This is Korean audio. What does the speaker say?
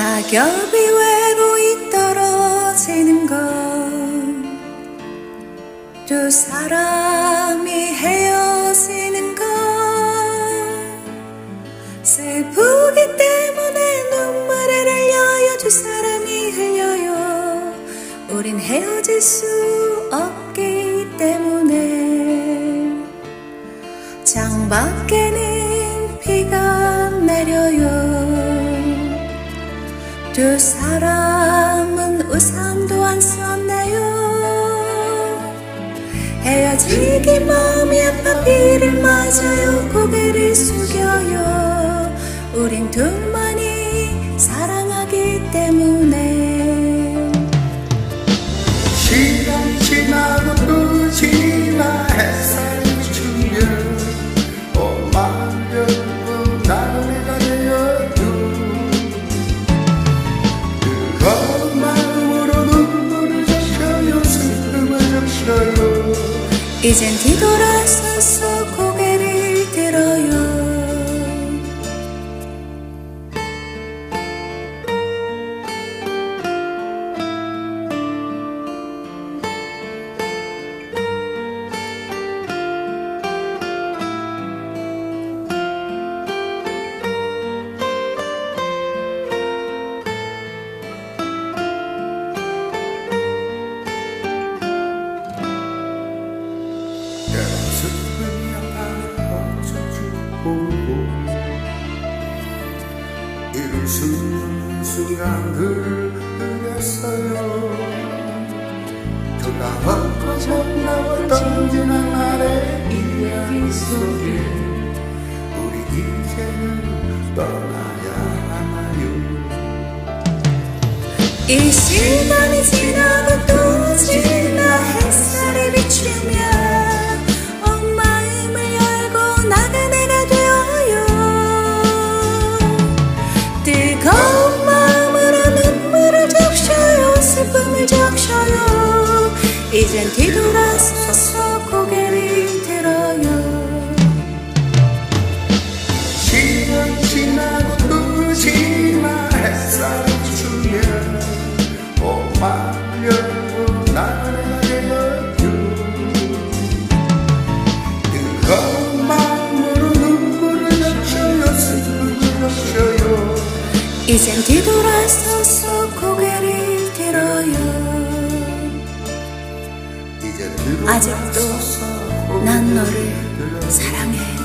낙엽이 외로이 떨어지는 건 두 사람이 헤어지는 건 슬프기 때문에 눈물을 흘려요. 두 사람이 흘려요. 우린 헤어질 수 없기 때문에. 창밖에는 비가 내려요 두 사람은 우산도 안 썼네요? 헤어지기 마음이 아파 비를 맞아요. 고개를 숙여요. 우린 둘만이 사랑하기 때문에 이젠 뒤돌아서서 이룰 수 없는 순간들을 흘렸어요. 초다웠고 정나웠던 지난 날의 이야기 속에 우리 이제는 떠나야 하나요? 이 시간이 지나고 또 이젠 뒤돌아서서 고개를 들어요. 시간 지나고 오마려고 뜨거운 마음으로 눈물을 적셔요 슬픔을 적셔요. 이젠 뒤돌아서서 고개를 들어요 아직도 난 너를 사랑해